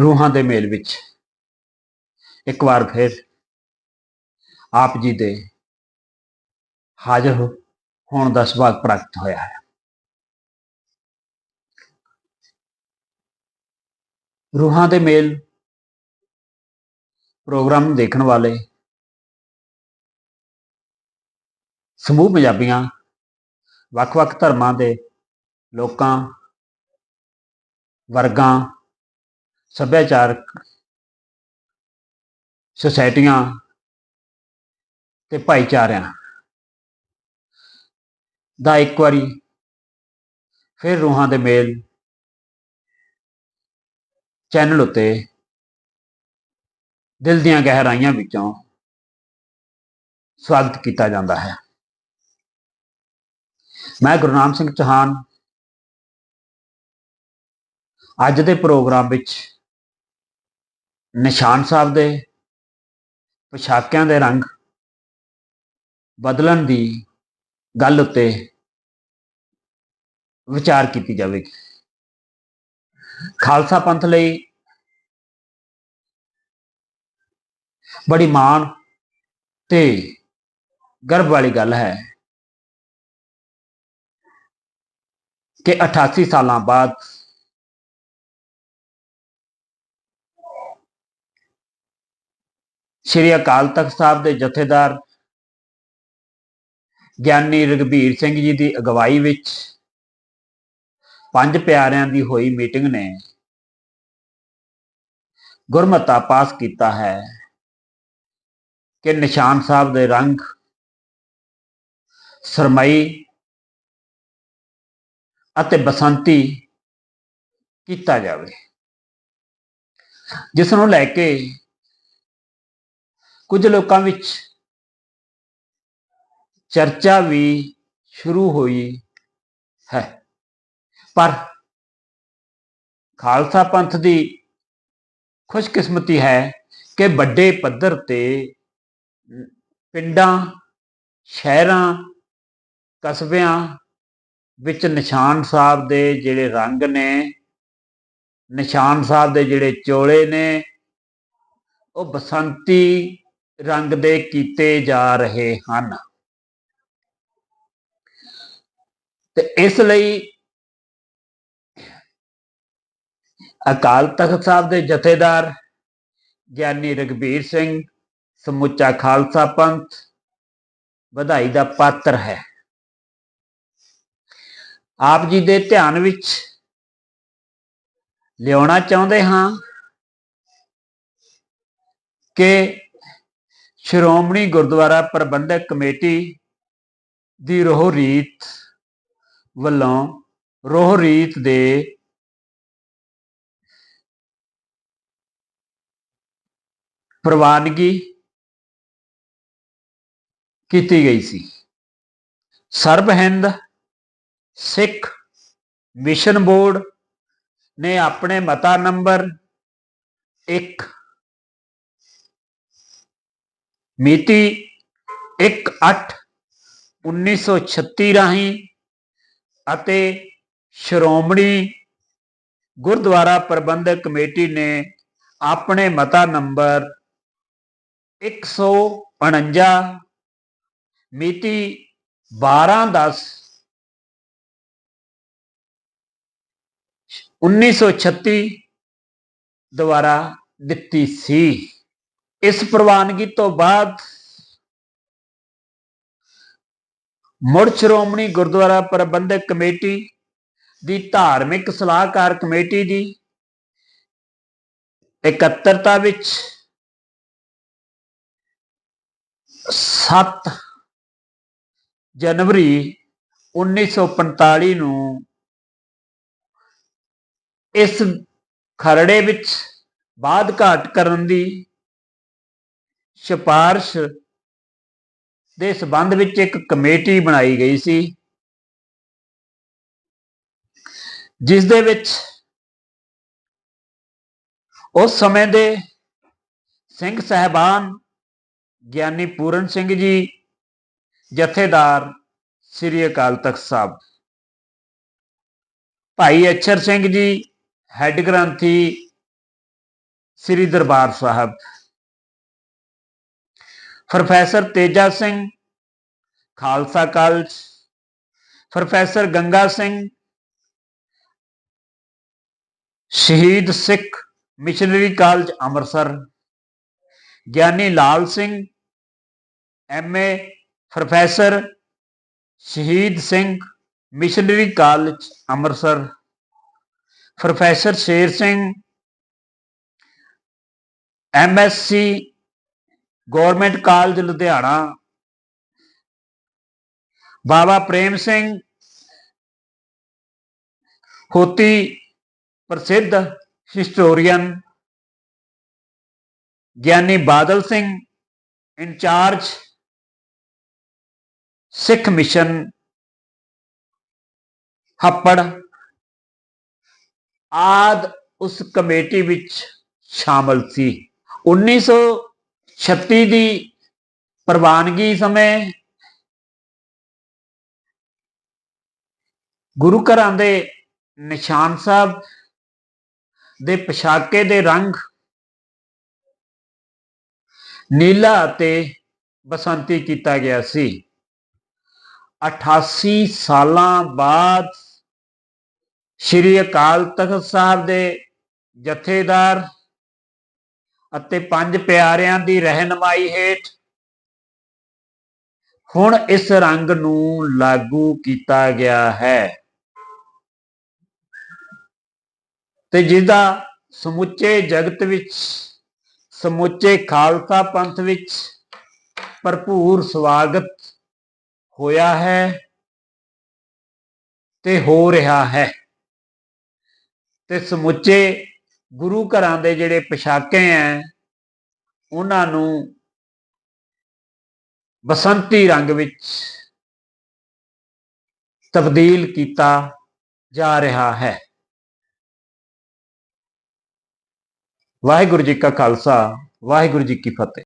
ਰੂਹਾਂ ਦੇ ਮੇਲ ਵਿੱਚ। ਇੱਕ ਵਾਰ ਫਿਰ ਆਪ ਜੀ ਦੇ ਹਾਜ਼ਰ ਹੋਣ ਦਾ ਸੁਭਾਗ ਪ੍ਰਾਪਤ ਹੋਇਆ ਹੈ। ਰੂਹਾਂ ਦੇ ਮੇਲ ਪ੍ਰੋਗਰਾਮ ਦੇਖਣ ਵਾਲੇ ਸਮੂਹ ਪੰਜਾਬੀਆਂ, ਵੱਖ-ਵੱਖ ਧਰਮਾਂ ਦੇ ਲੋਕਾਂ, ਵਰਗਾਂ ਸੱਭਿਆਚਾਰਕ ਸੁਸਾਇਟੀਆਂ ਤੇ ਭਾਈਚਾਰਿਆਂ ਦਾ ਇੱਕ ਵਾਰੀ ਫਿਰ ਰੂਹਾਂ ਦੇ ਮੇਲ ਚੈਨਲ ਉੱਤੇ ਦਿਲ ਦੀਆਂ ਗਹਿਰਾਈਆਂ ਵਿੱਚੋਂ ਸਵਾਗਤ ਕੀਤਾ ਜਾਂਦਾ ਹੈ। ਮੈਂ ਗੁਰਨਾਮ ਸਿੰਘ ਚੌਹਾਨ। ਅੱਜ ਦੇ ਪ੍ਰੋਗਰਾਮ ਵਿੱਚ ਨਿਸ਼ਾਨ ਸਾਹਿਬ ਦੇ ਪੋਸ਼ਾਕਿਆਂ ਦੇ ਰੰਗ ਬਦਲਣ ਦੀ ਗੱਲ ਉੱਤੇ ਵਿਚਾਰ ਕੀਤੀ ਜਾਵੇਗੀ। ਖਾਲਸਾ ਪੰਥ ਲਈ ਬੜੀ ਮਾਣ ਤੇ ਗਰਵ ਵਾਲੀ ਗੱਲ ਹੈ ਕਿ 88 ਸਾਲਾਂ ਬਾਅਦ ਸ਼੍ਰੀ ਅਕਾਲ ਤਖਤ ਸਾਹਿਬ ਦੇ ਜਥੇਦਾਰ ਗਿਆਨੀ ਰਗਵੀਰ ਸਿੰਘ ਜੀ ਦੀ ਅਗਵਾਈ ਵਿੱਚ ਪੰਜ ਪਿਆਰਿਆਂ ਦੀ ਹੋਈ ਮੀਟਿੰਗ ਨੇ ਗੁਰਮਤਾ ਪਾਸ ਕੀਤਾ ਹੈ ਕਿ ਨਿਸ਼ਾਨ ਸਾਹਿਬ ਦੇ ਰੰਗ ਸਰਮਈ ਅਤੇ ਬਸੰਤੀ ਕੀਤਾ ਜਾਵੇ। ਜਿਸ ਨੂੰ ਲੈ ਕੇ ਕੁਝ ਲੋਕਾਂ ਵਿੱਚ ਚਰਚਾ ਵੀ ਸ਼ੁਰੂ ਹੋਈ ਹੈ। ਪਰ ਖਾਲਸਾ ਪੰਥ ਦੀ ਖੁਸ਼ਕਿਸਮਤੀ ਹੈ ਕਿ ਵੱਡੇ ਪੱਧਰ ਤੇ ਪਿੰਡਾਂ, ਸ਼ਹਿਰਾਂ, ਕਸਬਿਆਂ ਵਿੱਚ ਨਿਸ਼ਾਨ ਸਾਹਿਬ ਦੇ ਜਿਹੜੇ ਰੰਗ ਨੇ, ਨਿਸ਼ਾਨ ਸਾਹਿਬ ਦੇ ਜਿਹੜੇ ਚੋਲੇ ਨੇ, ਉਹ ਬਸੰਤੀ ਰੰਗ ਦੇ ਕੀਤੇ ਜਾ ਰਹੇ ਹਨ। ਤੇ ਇਸ ਲਈ ਅਕਾਲ ਤਖਤ ਸਾਹਿਬ ਦੇ ਜਥੇਦਾਰ ਗਿਆਨੀ ਰਗਵੀਰ ਸਿੰਘ, ਸਮੁੱਚਾ ਖਾਲਸਾ ਪੰਥ ਵਧਾਈ ਦਾ ਪਾਤਰ ਹੈ। ਆਪ ਜੀ ਦੇ ਧਿਆਨ ਵਿੱਚ ਲਿਆਉਣਾ ਚਾਹੁੰਦੇ ਹਾਂ ਕਿ ਸ਼੍ਰੋਮਣੀ ਗੁਰਦੁਆਰਾ ਪ੍ਰਬੰਧਕ ਕਮੇਟੀ ਦੀ ਰੋਹ ਰੀਤ ਵੱਲੋਂ ਰੋਹ ਰੀਤ ਦੇ ਪ੍ਰਵਾਨਗੀ ਕੀਤੀ ਗਈ ਸੀ। ਸਰਬ ਹਿੰਦ, ਸਿੱਖ ਮਿਸ਼ਨ ਬੋਰਡ ਨੇ ਆਪਣੇ ਮਤਾ ਨੰਬਰ 1 ਮਿਤੀ 1/8/1936 ਰਾਹੀਂ ਅਤੇ ਸ਼੍ਰੋਮਣੀ ਗੁਰਦੁਆਰਾ ਪ੍ਰਬੰਧਕ ਕਮੇਟੀ ਨੇ ਆਪਣੇ ਮਤਾ ਨੰਬਰ 149 ਮਿਤੀ 12/10 1936 ਦੁਆਰਾ ਦਿੱਤੀ ਸੀ। ਇਸ ਪ੍ਰਵਾਨਗੀ ਤੋਂ ਬਾਅਦ ਮੁੜ ਸ਼੍ਰੋਮਣੀ ਗੁਰਦੁਆਰਾ ਪ੍ਰਬੰਧਕ ਕਮੇਟੀ ਦੀ ਧਾਰਮਿਕ ਸਲਾਹਕਾਰ ਕਮੇਟੀ ਦੀ ਇਕੱਤਰਤਾ ਵਿੱਚ 7 ਜਨਵਰੀ 1945 ਨੂੰ ਇਸ ਖਰੜੇ ਵਿੱਚ ਬਾਦ ਘਾਟ ਕਰਨ ਦੀ ਸਿਫਾਰਸ਼ ਦੇ ਸਬੰਧ ਵਿੱਚ ਇੱਕ ਕਮੇਟੀ ਬਣਾਈ ਗਈ ਸੀ, ਜਿਸ ਦੇ ਵਿੱਚ ਉਸ ਸਮੇਂ ਦੇ ਸਿੰਘ ਸਹਿਬਾਨ ਗਿਆਨੀ ਪੂਰਨ ਸਿੰਘ ਜੀ, ਜਥੇਦਾਰ ਸ੍ਰੀ ਅਕਾਲ ਤਖਤ ਸਾਹਿਬ, ਭਾਈ ਅਛਰ Singh ji, head granthi Sri Darbar Sahib. Professor Teja Singh, Khalsa college. Professor Ganga Singh, Shaheed Sikh missionary college Amritsar. Giani Lal Singh MA professor Shaheed Singh missionary college Amritsar. Professor Sher Singh MSc government college Ludhiana. Baba Prem Singh Hoti ਪ੍ਰਸਿੱਧ historian Giani Badal Singh incharge Sikh mission Happar ਆਦ ਉਸ committee ਵਿੱਚ ਸ਼ਾਮਲ ਸੀ। 1936 ਦੀ ਪ੍ਰਵਾਨਗੀ ਸਮੇਂ ਗੁਰੂ ਘਰਾਂ ਦੇ ਨਿਸ਼ਾਨ ਸਾਹਿਬ ਦੇ ਪੋਸ਼ਾਕੇ ਦੇ ਰੰਗ ਨੀਲਾ ਅਤੇ ਬਸੰਤੀ ਕੀਤਾ ਗਿਆ ਸੀ। 88 ਸਾਲਾਂ ਬਾਅਦ ਸ਼੍ਰੀ ਅਕਾਲ ਤਖਤ ਸਾਹਿਬ ਦੇ ਜਥੇਦਾਰ ਅਤੇ ਪੰਜ ਪਿਆਰਿਆਂ ਦੀ ਰਹਿਨਮਾਈ ਹੇਠ ਹੁਣ ਇਸ ਰੰਗ ਨੂੰ ਲਾਗੂ ਕੀਤਾ ਗਿਆ ਹੈ। ਤੇ ਜਿਹਦਾ ਸਮੁੱਚੇ ਜਗਤ ਵਿੱਚ, ਸਮੁੱਚੇ ਖਾਲਸਾ ਪੰਥ ਵਿੱਚ ਭਰਪੂਰ ਸਵਾਗਤ ਹੋਇਆ ਹੈ ਤੇ ਹੋ ਰਿਹਾ ਹੈ। ਤੇ ਸਮੁੱਚੇ ਗੁਰੂ ਘਰਾਂ ਦੇ ਜਿਹੜੇ ਪੋਸ਼ਾਕੇ ਐ, ਉਹਨਾਂ ਨੂੰ ਬਸੰਤੀ ਰੰਗ ਵਿੱਚ ਤਬਦੀਲ ਕੀਤਾ ਜਾ ਰਿਹਾ ਹੈ। ਵਾਹਿਗੁਰੂ ਜੀ ਕਾ ਖਾਲਸਾ, ਵਾਹਿਗੁਰੂ ਜੀ ਕੀ ਫਤਿਹ।